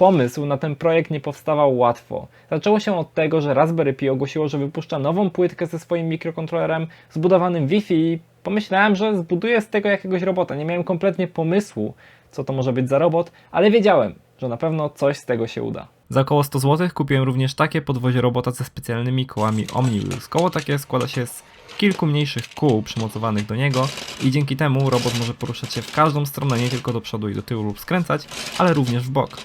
Pomysł na ten projekt nie powstawał łatwo. Zaczęło się od tego, że Raspberry Pi ogłosiło, że wypuszcza nową płytkę ze swoim mikrokontrolerem zbudowanym Wi-Fi pomyślałem, że zbuduję z tego jakiegoś robota. Nie miałem kompletnie pomysłu, co to może być za robot, ale wiedziałem, że na pewno coś z tego się uda. Za około 100 zł kupiłem również takie podwozie robota ze specjalnymi kołami OmniWheels. Koło takie składa się z kilku mniejszych kół przymocowanych do niego i dzięki temu robot może poruszać się w każdą stronę, nie tylko do przodu i do tyłu lub skręcać, ale również w bok.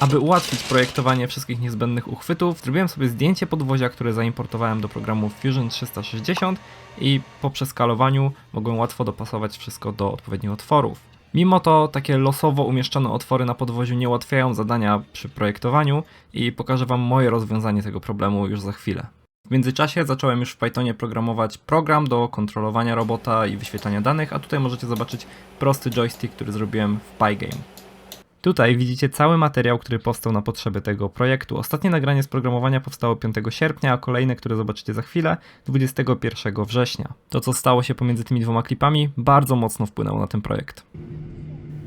Aby ułatwić projektowanie wszystkich niezbędnych uchwytów, zrobiłem sobie zdjęcie podwozia, które zaimportowałem do programu Fusion 360 i po przeskalowaniu mogłem łatwo dopasować wszystko do odpowiednich otworów. Mimo to takie losowo umieszczone otwory na podwoziu nie ułatwiają zadania przy projektowaniu i pokażę Wam moje rozwiązanie tego problemu już za chwilę. W międzyczasie zacząłem już w Pythonie programować program do kontrolowania robota i wyświetlania danych, a tutaj możecie zobaczyć prosty joystick, który zrobiłem w Pygame. Tutaj widzicie cały materiał, który powstał na potrzeby tego projektu. Ostatnie nagranie z programowania powstało 5 sierpnia, a kolejne, które zobaczycie za chwilę, 21 września. To, co stało się pomiędzy tymi dwoma klipami, bardzo mocno wpłynęło na ten projekt.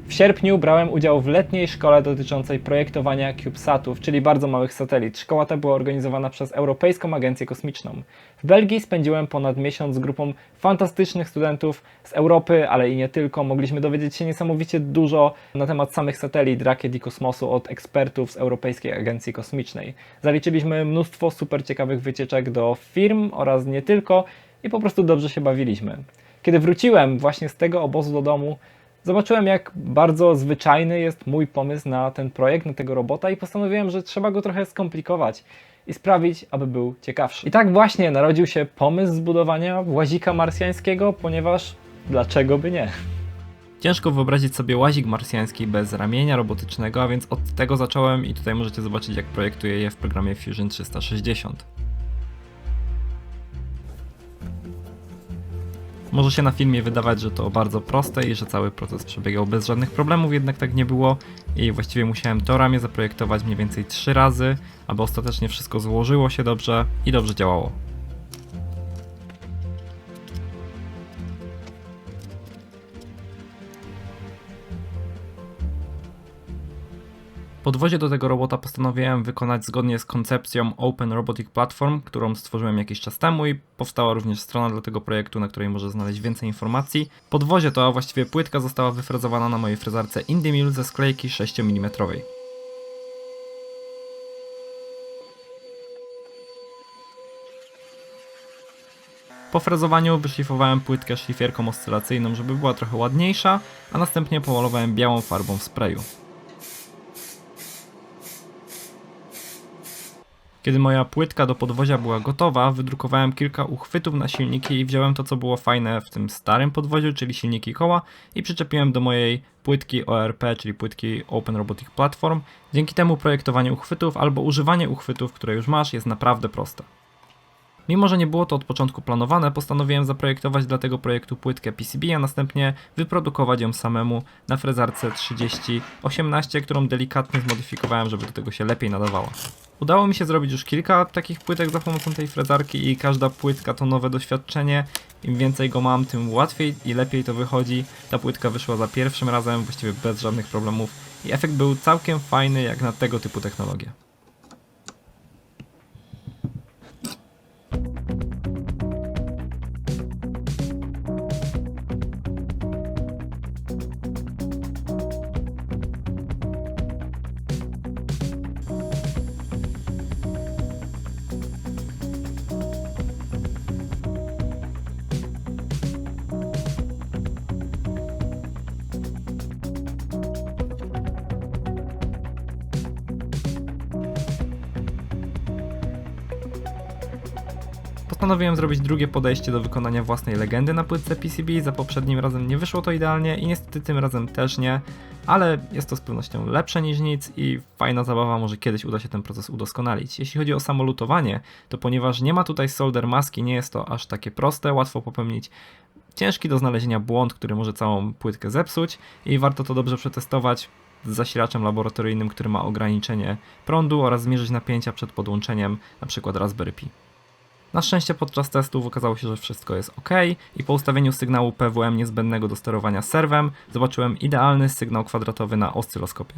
W sierpniu brałem udział w letniej szkole dotyczącej projektowania CubeSatów, czyli bardzo małych satelit. Szkoła ta była organizowana przez Europejską Agencję Kosmiczną. W Belgii spędziłem ponad miesiąc z grupą fantastycznych studentów z Europy, ale i nie tylko. Mogliśmy dowiedzieć się niesamowicie dużo na temat samych satelit, rakiet i kosmosu od ekspertów z Europejskiej Agencji Kosmicznej. Zaliczyliśmy mnóstwo super ciekawych wycieczek do firm oraz nie tylko i po prostu dobrze się bawiliśmy. Kiedy wróciłem właśnie z tego obozu do domu, Zobaczyłem, jak bardzo zwyczajny jest mój pomysł na ten projekt, na tego robota, i postanowiłem, że trzeba go trochę skomplikować i sprawić, aby był ciekawszy. I tak właśnie narodził się pomysł zbudowania łazika marsjańskiego, ponieważ dlaczego by nie? Ciężko wyobrazić sobie łazik marsjański bez ramienia robotycznego, a więc od tego zacząłem i tutaj możecie zobaczyć, jak projektuję je w programie Fusion 360. Może się na filmie wydawać, że to bardzo proste i że cały proces przebiegał bez żadnych problemów, jednak tak nie było i właściwie musiałem to ramię zaprojektować mniej więcej 3 razy, aby ostatecznie wszystko złożyło się dobrze i dobrze działało. Podwozie do tego robota postanowiłem wykonać zgodnie z koncepcją Open Robotic Platform, którą stworzyłem jakiś czas temu i powstała również strona dla tego projektu, na której może znaleźć więcej informacji. Podwozie to, a właściwie płytka została wyfrezowana na mojej frezarce Indie ze sklejki 6 mm. Po frezowaniu wyszlifowałem płytkę szlifierką oscylacyjną, żeby była trochę ładniejsza, a następnie pomalowałem białą farbą w sprayu. Kiedy moja płytka do podwozia była gotowa, wydrukowałem kilka uchwytów na silniki i wziąłem to, co było fajne w tym starym podwoziu, czyli silniki koła i przyczepiłem do mojej płytki ORP, czyli płytki Open Robotic Platform. Dzięki temu projektowanie uchwytów albo używanie uchwytów, które już masz, jest naprawdę proste. Mimo, że nie było to od początku planowane, postanowiłem zaprojektować dla tego projektu płytkę PCB, a następnie wyprodukować ją samemu na frezarce 3018, którą delikatnie zmodyfikowałem, żeby do tego się lepiej nadawała. Udało mi się zrobić już kilka takich płytek za pomocą tej frezarki i każda płytka to nowe doświadczenie. Im więcej go mam, tym łatwiej i lepiej to wychodzi. Ta płytka wyszła za pierwszym razem, właściwie bez żadnych problemów i efekt był całkiem fajny jak na tego typu technologię. Postanowiłem zrobić drugie podejście do wykonania własnej legendy na płytce PCB. Za poprzednim razem nie wyszło to idealnie i niestety tym razem też nie, ale jest to z pewnością lepsze niż nic i fajna zabawa, może kiedyś uda się ten proces udoskonalić. Jeśli chodzi o samo lutowanie, to ponieważ nie ma tutaj solder maski, nie jest to aż takie proste, łatwo popełnić ciężki do znalezienia błąd, który może całą płytkę zepsuć i warto to dobrze przetestować z zasilaczem laboratoryjnym, który ma ograniczenie prądu oraz zmierzyć napięcia przed podłączeniem np. Raspberry Pi. Na szczęście podczas testów okazało się, że wszystko jest ok i po ustawieniu sygnału PWM niezbędnego do sterowania serwem zobaczyłem idealny sygnał kwadratowy na oscyloskopie.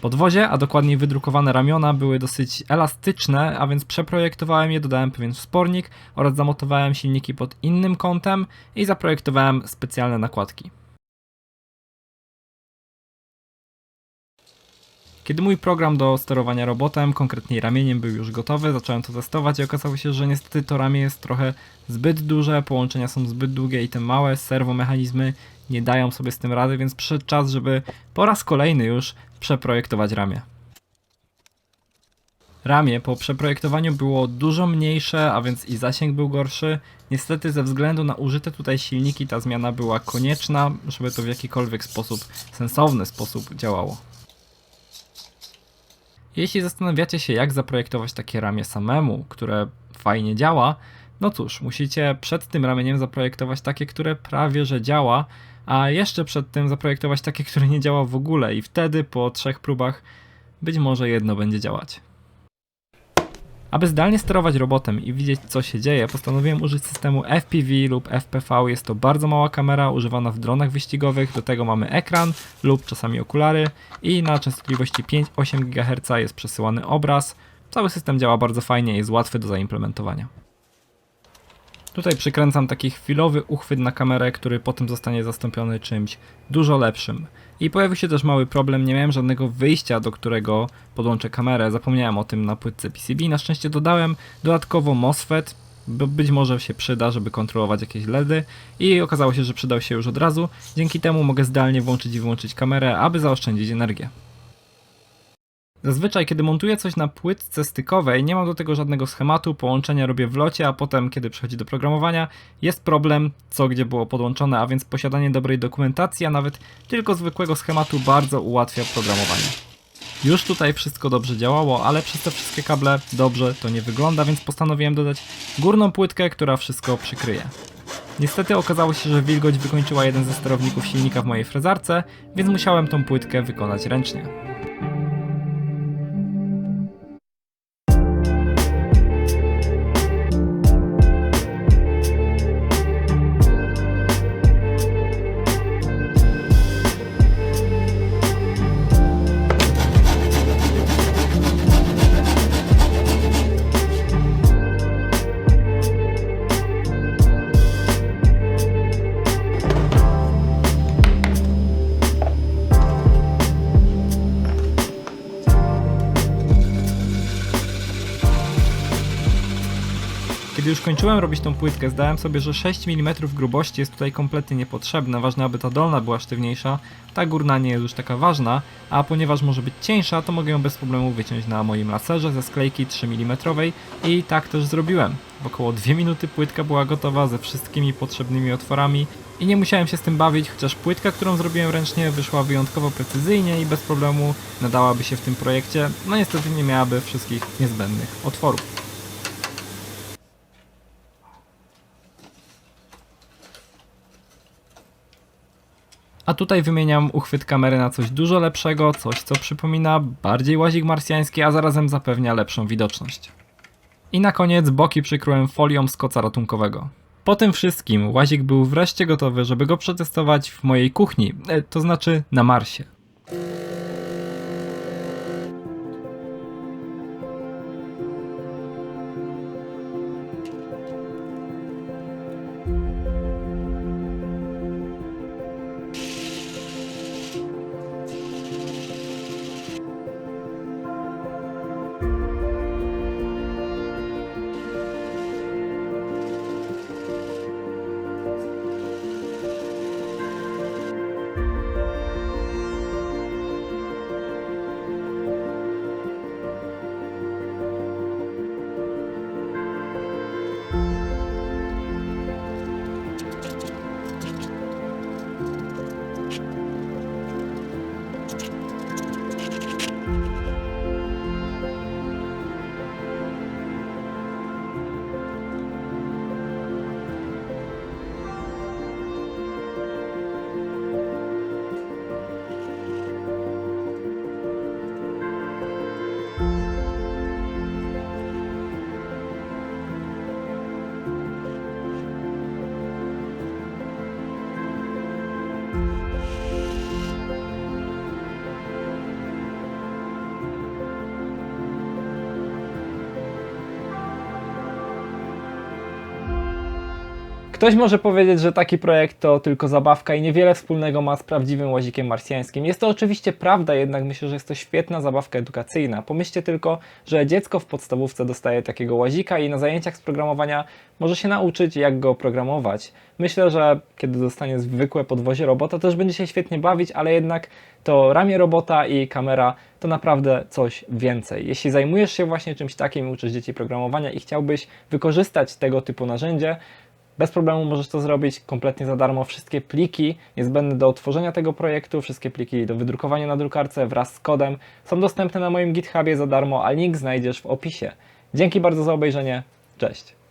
Podwozie, a dokładniej wydrukowane ramiona były dosyć elastyczne, a więc przeprojektowałem je, dodałem pewien wspornik oraz zamotowałem silniki pod innym kątem i zaprojektowałem specjalne nakładki. Kiedy mój program do sterowania robotem, konkretniej ramieniem, był już gotowy, zacząłem to testować i okazało się, że niestety to ramię jest trochę zbyt duże, połączenia są zbyt długie i te małe serwomechanizmy nie dają sobie z tym rady, więc przyszedł czas, żeby po raz kolejny już przeprojektować ramię. Ramię po przeprojektowaniu było dużo mniejsze, a więc i zasięg był gorszy. Niestety ze względu na użyte tutaj silniki ta zmiana była konieczna, żeby to w jakikolwiek sposób, sensowny sposób działało. Jeśli zastanawiacie się, jak zaprojektować takie ramię samemu, które fajnie działa, no cóż, musicie przed tym ramieniem zaprojektować takie, które prawie że działa, a jeszcze przed tym zaprojektować takie, które nie działa w ogóle, i wtedy po trzech próbach być może jedno będzie działać. Aby zdalnie sterować robotem i widzieć co się dzieje, postanowiłem użyć systemu FPV lub FPV. Jest to bardzo mała kamera używana w dronach wyścigowych. Do tego mamy ekran lub czasami okulary i na częstotliwości 5-8 GHz jest przesyłany obraz. Cały system działa bardzo fajnie i jest łatwy do zaimplementowania. Tutaj przykręcam taki chwilowy uchwyt na kamerę, który potem zostanie zastąpiony czymś dużo lepszym. I pojawił się też mały problem, nie miałem żadnego wyjścia, do którego podłączę kamerę. Zapomniałem o tym na płytce PCB. Na szczęście dodałem dodatkowo MOSFET, bo być może się przyda, żeby kontrolować jakieś LEDy i okazało się, że przydał się już od razu. Dzięki temu mogę zdalnie włączyć i wyłączyć kamerę, aby zaoszczędzić energię. Zazwyczaj, kiedy montuję coś na płytce stykowej, nie mam do tego żadnego schematu, połączenia robię w locie, a potem, kiedy przychodzi do programowania, jest problem, co gdzie było podłączone, a więc posiadanie dobrej dokumentacji, a nawet tylko zwykłego schematu bardzo ułatwia programowanie. Już tutaj wszystko dobrze działało, ale przez te wszystkie kable dobrze to nie wygląda, więc postanowiłem dodać górną płytkę, która wszystko przykryje. Niestety okazało się, że wilgoć wykończyła jeden ze sterowników silnika w mojej frezarce, więc musiałem tą płytkę wykonać ręcznie. Już kończyłem robić tą płytkę, zdałem sobie, że 6 mm grubości jest tutaj kompletnie niepotrzebne. Ważne, aby ta dolna była sztywniejsza, ta górna nie jest już taka ważna, a ponieważ może być cieńsza, to mogę ją bez problemu wyciąć na moim laserze ze sklejki 3 mm i tak też zrobiłem. W około 2 minuty płytka była gotowa ze wszystkimi potrzebnymi otworami i nie musiałem się z tym bawić, chociaż płytka, którą zrobiłem ręcznie wyszła wyjątkowo precyzyjnie i bez problemu nadałaby się w tym projekcie, no niestety nie miałaby wszystkich niezbędnych otworów. A tutaj wymieniam uchwyt kamery na coś dużo lepszego, coś co przypomina bardziej łazik marsjański, a zarazem zapewnia lepszą widoczność. I na koniec boki przykryłem folią z koca ratunkowego. Po tym wszystkim łazik był wreszcie gotowy, żeby go przetestować w mojej kuchni, e, to znaczy na Marsie. Ktoś może powiedzieć, że taki projekt to tylko zabawka i niewiele wspólnego ma z prawdziwym łazikiem marsjańskim. Jest to oczywiście prawda, jednak myślę, że jest to świetna zabawka edukacyjna. Pomyślcie tylko, że dziecko w podstawówce dostaje takiego łazika i na zajęciach z programowania może się nauczyć, jak go programować. Myślę, że kiedy dostanie zwykłe podwozie robota, też będzie się świetnie bawić, ale jednak to ramię robota i kamera to naprawdę coś więcej. Jeśli zajmujesz się właśnie czymś takim, uczysz dzieci programowania i chciałbyś wykorzystać tego typu narzędzie, bez problemu możesz to zrobić kompletnie za darmo. Wszystkie pliki niezbędne do otworzenia tego projektu, wszystkie pliki do wydrukowania na drukarce wraz z kodem są dostępne na moim GitHubie za darmo, a link znajdziesz w opisie. Dzięki bardzo za obejrzenie. Cześć.